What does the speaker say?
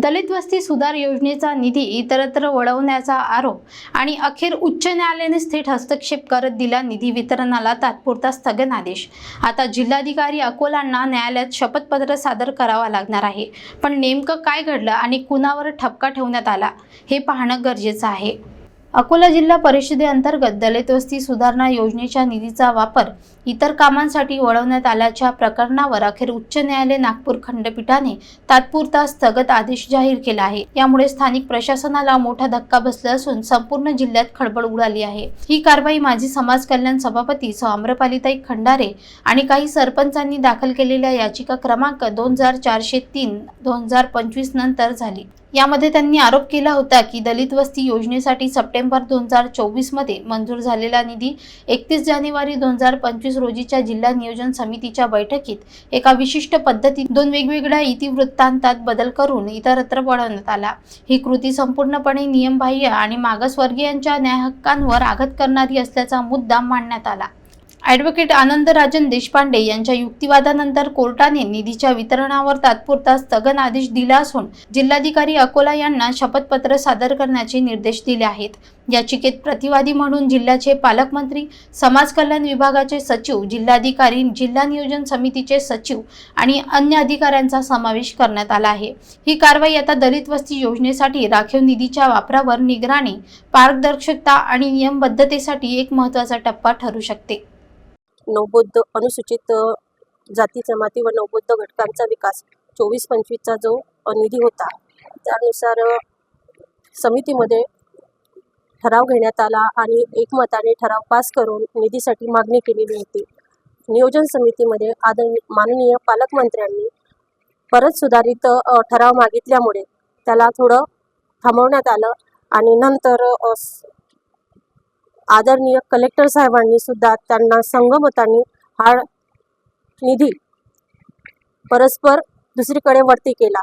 दलित वस्ती सुधार योजनेचा निधी इतरत्र वळवण्याचा आरोप आणि अखेर उच्च न्यायालयाने थेट हस्तक्षेप करत दिला निधी वितरणाला तात्पुरता स्थगन आदेश. आता जिल्हाधिकारी अकोलांना न्यायालयात शपथपत्र सादर करावा लागणार आहे. पण नेमकं काय घडलं आणि कुणावर ठपका ठेवण्यात आला हे पाहणं गरजेचं आहे. अकोला जिल्हा परिषदेअंतर्गत दलित वस्ती सुधारणा योजनेच्या निधीचा वापर इतर कामांसाठी वळवण्यात आल्याच्या प्रकरणावर अखेर उच्च न्यायालय नागपूर खंडपीठाने तात्पुरता स्थगत आदेश जाहीर केला आहे. यामुळे स्थानिक प्रशासनाला मोठा धक्का बसला असून संपूर्ण जिल्ह्यात खळबळ उडाली आहे. ही कारवाई माजी समाज कल्याण सभापती सौ. आम्रपालीताई खंडारे आणि काही सरपंचांनी दाखल केलेल्या याचिका क्रमांक दोन हजार चारशे तीन दोन हजार पंचवीस नंतर झाली. यामध्ये त्यांनी आरोप केला होता की दलित वस्ती योजनेसाठी सप्टेंबर दोन हजार चोवीसमध्ये मंजूर झालेला निधी एकतीस जानेवारी दोन हजार पंचवीस रोजीच्या जिल्हा नियोजन समितीच्या बैठकीत एका विशिष्ट पद्धतीत दोन वेगवेगळ्या इतिवृत्तांतात बदल करून इतरत्र वळवण्यात आला. ही कृती संपूर्णपणे नियमबाह्य आणि मागासवर्गीयांच्या न्यायहक्कांवर आघात करणारी असल्याचा मुद्दा मांडण्यात आला. ॲडव्होकेट आनंदराजन देशपांडे यांच्या युक्तिवादानंतर कोर्टाने निधीच्या वितरणावर तात्पुरता स्थगन आदेश दिला असून जिल्हाधिकारी अकोला यांना शपथपत्र सादर करण्याचे निर्देश दिले आहेत. याचिकेत प्रतिवादी म्हणून जिल्ह्याचे पालकमंत्री समाज कल्याण विभागाचे सचिव जिल्हाधिकारी जिल्हा नियोजन समितीचे सचिव आणि अन्य अधिकाऱ्यांचा समावेश करण्यात आला आहे. ही कारवाई आता दलित वस्ती योजनेसाठी राखीव निधीच्या वापरावर निगराणी पारदर्शकता आणि नियमबद्धतेसाठी एक महत्त्वाचा टप्पा ठरू शकते. नवबौद्ध अनुसूचित जाती जमाती व नवबौद्ध घटकांचा विकास चोवीस पंचवीसचा जो निधी होता त्यानुसार समितीमध्ये ठराव घेण्यात आला आणि एकमताने ठराव पास करून निधीसाठी मागणी केलेली होती. नियोजन समितीमध्ये आदर माननीय पालकमंत्र्यांनी परत सुधारित ठराव मागितल्यामुळे त्याला थोडं थांबवण्यात आलं आणि नंतर आदरणीय कलेक्टर साहेबांनी सुद्धा त्यांना संगमताने हा निधी परस्पर दुसरीकडे वरती केला.